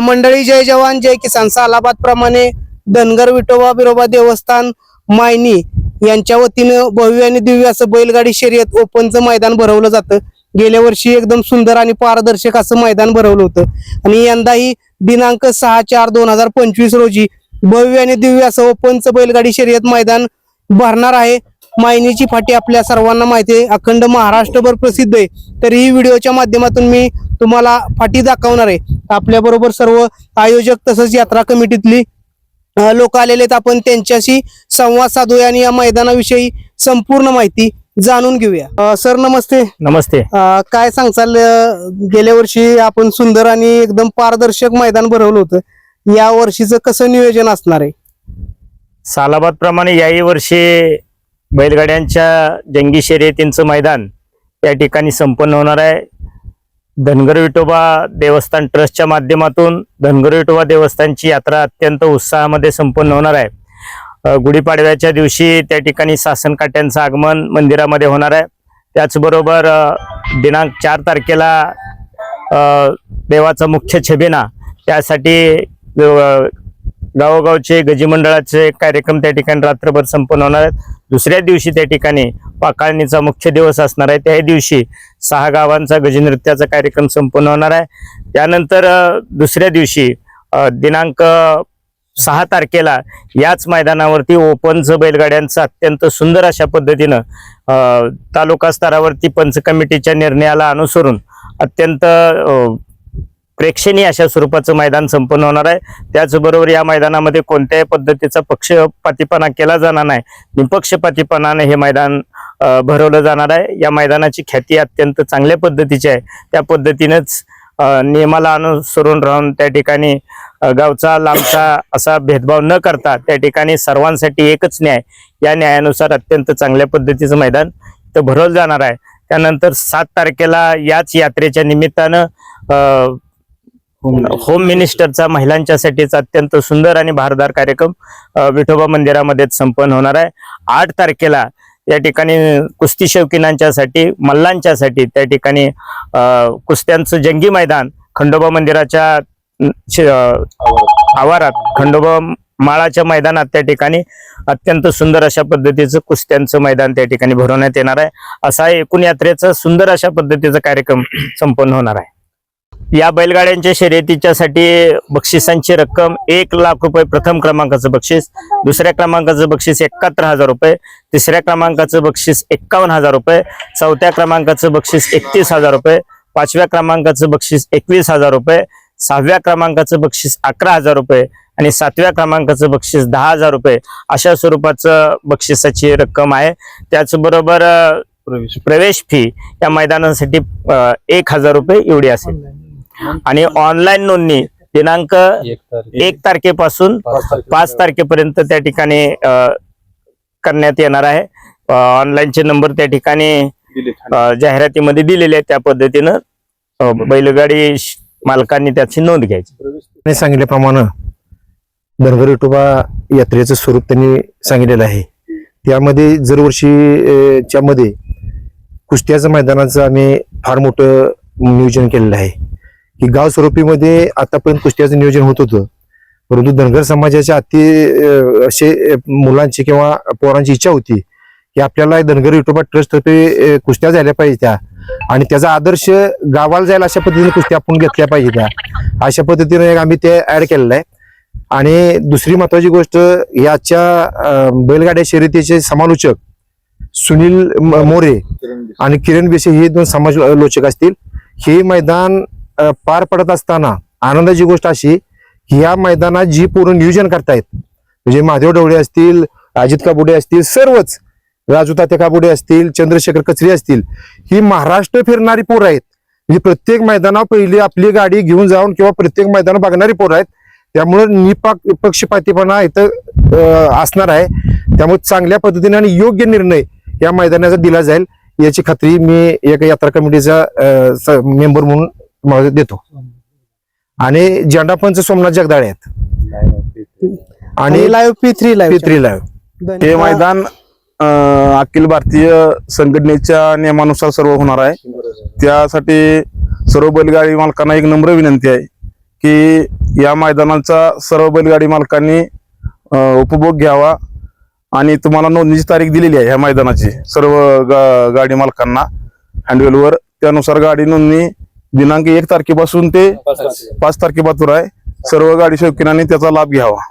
मंडळी जय जवान जय किसान. सालाबाद प्रमाणे धनगर विठोबा बिरोबा देवस्थान मायनी यांच्या वतीनं भव्य आणि दिव्य असं बैलगाडी शर्यत ओपनचं मैदान भरवलं जातं. गेल्या वर्षी एकदम सुंदर आणि पारदर्शक असं मैदान भरवलं होतं. आणि यंदाही दिनांक सहा चार दोन हजार पंचवीस रोजी भव्य आणि दिव्य असं ओपनचं बैलगाडी शर्यत मैदान भरणार आहे. मायनीची फाटी आपल्या सर्वांना माहिती आहे. अखंड महाराष्ट्रभर प्रसिद्ध आहे. तर ही व्हिडिओच्या माध्यमातून मी तुम्हाला फाटी दाखवणार आहे. आपल्या बरोबर सर्व आयोजक तसंच यात्रा कमिटीतली लोक आलेले आहेत. आपण त्यांच्याशी संवाद साधूया आणि या मैदानाविषयी संपूर्ण माहिती जाणून घेऊया. सर नमस्ते. नमस्ते. काय सांगचाल गेल्या वर्षी आपण सुंदर आणि एकदम पारदर्शक मैदान भरवलं होतं. या वर्षीचं कसं नियोजन असणार आहे? सालाबाद प्रमाणे याही वर्षी बैलगाड्यांच्या जंगी शर्यतींचं मैदान या ठिकाणी संपन्न होणार आहे. धनगर विठोबा देवस्थान ट्रस्टच्या माध्यमातून धनगर विठोबा देवस्थानची यात्रा अत्यंत उत्साहामध्ये संपन्न होणार आहे. गुढीपाडव्याच्या दिवशी त्या ठिकाणी सासन काट्यांचं आगमन मंदिरामध्ये होणार आहे. त्याचबरोबर दिनांक चार तारखेला देवाचा मुख्य छबिना त्यासाठी गावोगावचे गजीमंडळाचे कार्यक्रम त्या ठिकाणी रात्रभर संपन्न होणार आहेत. दुसऱ्या दिवशी त्या ठिकाणी पाकाळणीचा मुख्य दिवस असणार आहे. त्या दिवशी सहा गावांचा गजनृत्याचा कार्यक्रम संपन्न होणार आहे. त्यानंतर दुसऱ्या दिवशी दिनांक सहा तारखेला याच मैदानावरती ओपनचं बैलगाड्यांचं अत्यंत सुंदर अशा पद्धतीनं तालुका स्तरावरती पंच कमिटीच्या निर्णयाला अनुसरून अत्यंत प्रेक्षणीय अशा स्वरूपाचं मैदान संपन्न होणार आहे. त्याचबरोबर या मैदानामध्ये कोणत्याही पद्धतीचा पक्षपातीपणा केला जाणार नाही. निपक्षपातीपणाने हे मैदान भरवलं जाणार आहे. या मैदानाची ख्याती अत्यंत चांगल्या पद्धतीची आहे. त्या पद्धतीनेच नियमाला अनुसरून राहून त्या ठिकाणी गावचा लांबचा असा भेदभाव न करता त्या ठिकाणी सर्वांसाठी एकच न्याय. या न्यायानुसार अत्यंत चांगल्या पद्धतीचं मैदान तर भरवलं जाणार आहे. त्यानंतर सात तारखेला याच यात्रेच्या निमित्तानं होम मिनिस्टरचा महिलांच्यासाठीचा अत्यंत सुंदर आणि भारदार कार्यक्रम विठोबा मंदिरामध्ये संपन्न होणार आहे. आठ तारखेला या ठिकाणी कुस्ती शौकीनांच्यासाठी मल्लांच्यासाठी त्या ठिकाणी कुस्त्यांचं जंगी मैदान खंडोबा मंदिराच्या आवारात खंडोबा माळाच्या मैदानात त्या ठिकाणी अत्यंत सुंदर अशा पद्धतीचं कुस्त्यांचं मैदान त्या ठिकाणी भरवण्यात येणार आहे. असा एकूण यात्रेचा सुंदर अशा पद्धतीचा कार्यक्रम संपन्न होणार आहे. या बैलगाड्यांच्या शर्यतीच्यासाठी बक्षिसांची रक्कम एक लाख रुपये प्रथम क्रमांकाचं बक्षीस दुसऱ्या क्रमांकाचं बक्षीस एकाहत्तर हजार रुपये तिसऱ्या क्रमांकाचं बक्षीस एक्कावन्न हजार रुपये चौथ्या क्रमांकाचं बक्षीस एकतीस हजार रुपये पाचव्या क्रमांकाचं बक्षीस एकवीस हजार रुपये सहाव्या क्रमांकाचं बक्षीस अकरा हजार रुपये आणि सातव्या क्रमांकाचं बक्षीस दहा हजार रुपये अशा स्वरूपाचं बक्षिसाची रक्कम आहे. त्याचबरोबर प्रवेश फी या मैदानासाठी एक हजार रुपये एवढी असेल. आणि ऑनलाईन नोंदणी दिनांक एक तारखेपासून पाच तारखेपर्यंत. त्या ठिकाणी अ, करण्यात येणार आहे. ऑनलाईनचे नंबर त्या ठिकाणी जाहिरातीमध्ये दिलेले आहेत त्या पद्धतीनं बैलगाडी मालकांनी त्याची नोंद घ्यायची. त्यांनी सांगितल्याप्रमाणे धनगर विठोबा यात्रेचं स्वरूप त्यांनी सांगितलेलं आहे. त्यामध्ये दरवर्षी अं, च्या मध्ये कुस्त्याचं मैदानाचं आम्ही फार मोठं नियोजन केलेलं आहे. की गाव स्वरूपीमध्ये आतापर्यंत कुस्त्याचं नियोजन होत होतं. परंतु धनगर समाजाच्या अति असे मुलांची किंवा पोरांची इच्छा होती की आपल्याला धनगर विठोबा ट्रस्टतर्फे कुस्त्या झाल्या पाहिजे त्या आणि त्याचा आदर्श गावाला जायला अशा पद्धतीने कुस्त्या आपण घेतल्या पाहिजे त्या अशा पद्धतीने एक आम्ही ते ऍड केलेलं आहे. आणि दुसरी महत्वाची गोष्ट याच्या बैलगाड्या शर्यतीचे समालोचक सुनील म- मोरे आणि किरण बेसे हे दोन समाज लोचक असतील. हे मैदान पार पडत असताना आनंदाची गोष्ट अशी की या मैदानात जी पूर्ण नियोजन करतायत म्हणजे महादेव डवळे असतील अजित काबुडे असतील सर्वच राजू तात्या काबुडे असतील चंद्रशेखर कचरी असतील ही महाराष्ट्र फिरणारी पोरं आहेत. म्हणजे प्रत्येक मैदानावर पहिली आपली गाडी घेऊन जाऊन किंवा प्रत्येक मैदानावर बघणारी पोरं आहेत. त्यामुळे निपाक पक्षपातीपणा इथं असणार आहे. त्यामुळे चांगल्या पद्धतीने आणि योग्य निर्णय या मैदानाचा दिला जाईल याची खात्री मी एक यात्रा कमिटीचा मेंबर म्हणून तुम्हाला देतो. आणि झेंडापंच सोमनाथ जगदाळे आहेत. आणि live P three live P three live हे मैदान अखिल भारतीय संघटनेच्या नियमानुसार सर्व होणार आहे. त्यासाठी सर्व बैलगाडी मालकांना एक नम्र विनंती आहे की या मैदानाचा सर्व बैलगाडी मालकांनी उपभोग घ्यावा आणि तुम्हाला नोंदणीची तारीख दिलेली आहे ह्या मैदानाची. सर्व गा- गाडी मालकांना हँडवेलवर त्यानुसार गाडी नोंदणी दिनांक एक तारखेपासून ते पाच तारखेपासून. आहे. सर्व गाडी शौकीनांनी त्याचा लाभ घ्यावा.